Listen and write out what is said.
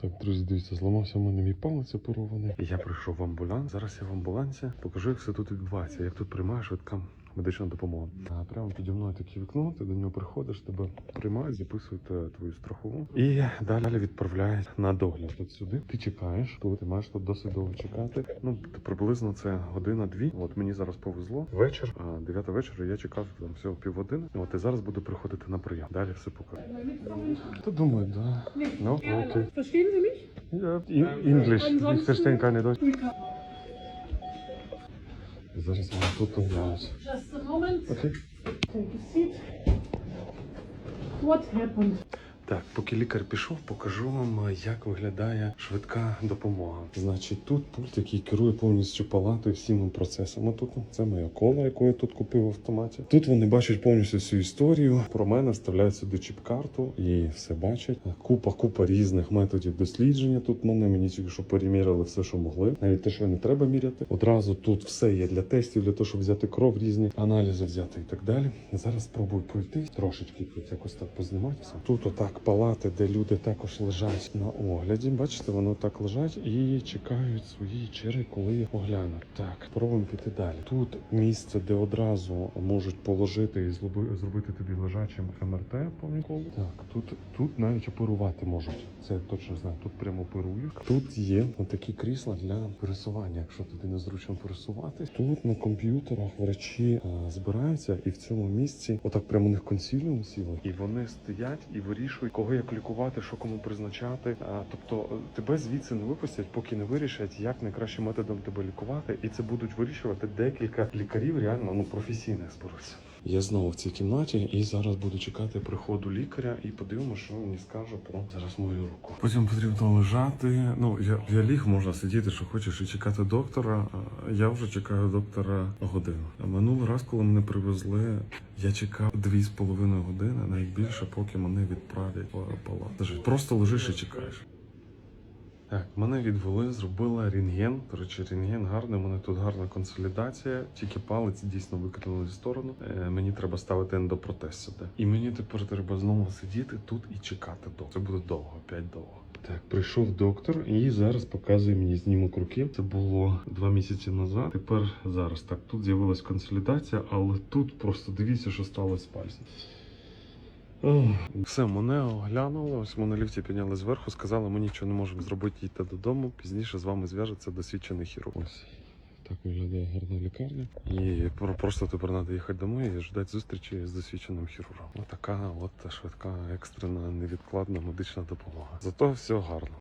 Так, друзі, дивіться, зламався в мене мій палець оперований. Я прийшов в амбуланс. Зараз я в амбулансі покажу, як все тут відбувається, як тут приймає швидка медична допомога. А прямо піді мною таке вікно, ти до нього приходиш, тебе приймають, записують е, твою страхову і далі відправляють на догляд. От сюди ти чекаєш, тут ти маєш тут досить довго чекати. Ну приблизно це година-дві. От мені зараз повезло. Вечір, а, 9 вечора. Я чекав там всього півгодини. От і зараз буду приходити на прийом. Далі все покажу. Та думаю, да. Ну окей. Ja, in- English. Ich verstehe keine Deutsch. We can- Зараз я тут оглянусь. Just a moment. Окей. Take a seat. What happened? Так, поки лікар пішов, покажу вам, як виглядає швидка допомога. Значить, тут пульт, який керує повністю палатою всіми процесами. Тут це моя кола, яку я тут купив в автоматі. Тут вони бачать повністю всю історію. Про мене вставляють сюди чіп-карту і все бачать. Купа, купа різних методів дослідження. Тут мене мені тільки що переміряли все, що могли. Навіть те, що не треба міряти. Одразу тут все є для тестів, для того, щоб взяти кров, різні аналізи взяти і так далі. Зараз спробую пройти трошечки тут якось так познімати. Тут отак палати, де люди також лежать на огляді. Бачите, вони так лежать і чекають свої черги, коли їх оглянуть. Так, пробуємо піти далі. Тут місце, де одразу можуть положити і зробити тобі лежачим МРТ помінково. Так, тут, тут навіть оперувати можуть. Це я точно знаю. Тут прямо оперують. Тут є такі крісла для пересування, якщо тобі незручно пересуватись. Тут на комп'ютерах врачі а, збираються і в цьому місці, отак прямо у них консіліум сіли, і вони стоять і вирішують, кого як лікувати, що кому призначати. Тобто е, тебе звідси не випустять, поки не вирішать, як найкращим методом тебе лікувати, і це будуть вирішувати декілька лікарів, реально ну професійних зберуться. Я знову в цій кімнаті і зараз буду чекати приходу лікаря і подивимося, що він мені скаже про зараз мою руку. Потім потрібно лежати. Ну я, я ліг, можна сидіти, що хочеш, і чекати доктора. Я вже чекаю доктора годину. Минулий раз, коли мене привезли, я чекав дві з половиною години, навіть більше, поки мене відправлять в палату. Просто лежиш і чекаєш. Так, мене відвели, зробила рентген. Речі, рентген гарний. У мене тут гарна консолідація. Тільки палець дійсно викинули зі сторону. Е, мені треба ставити ендопротез сюди. І мені тепер треба знову сидіти тут і чекати довго. Це буде довго, п'ять довго. Так, прийшов доктор і зараз показує мені знімок руки. Це було два місяці назад. Тепер зараз так. Тут з'явилась консолідація, але тут просто дивіться, що сталося з пальцем. Ох. Все, мене оглянули. Ось мене ліфті підняли зверху, сказали, ми нічого не можемо зробити, їдьте додому. Пізніше з вами зв'яжеться досвідчений хірург. Ось так виглядає гарна лікарня. І про- просто тепер треба їхати домой і чекати зустрічі з досвідченим хірургом. Ось така от швидка, екстрена, невідкладна медична допомога. Зато все гарно.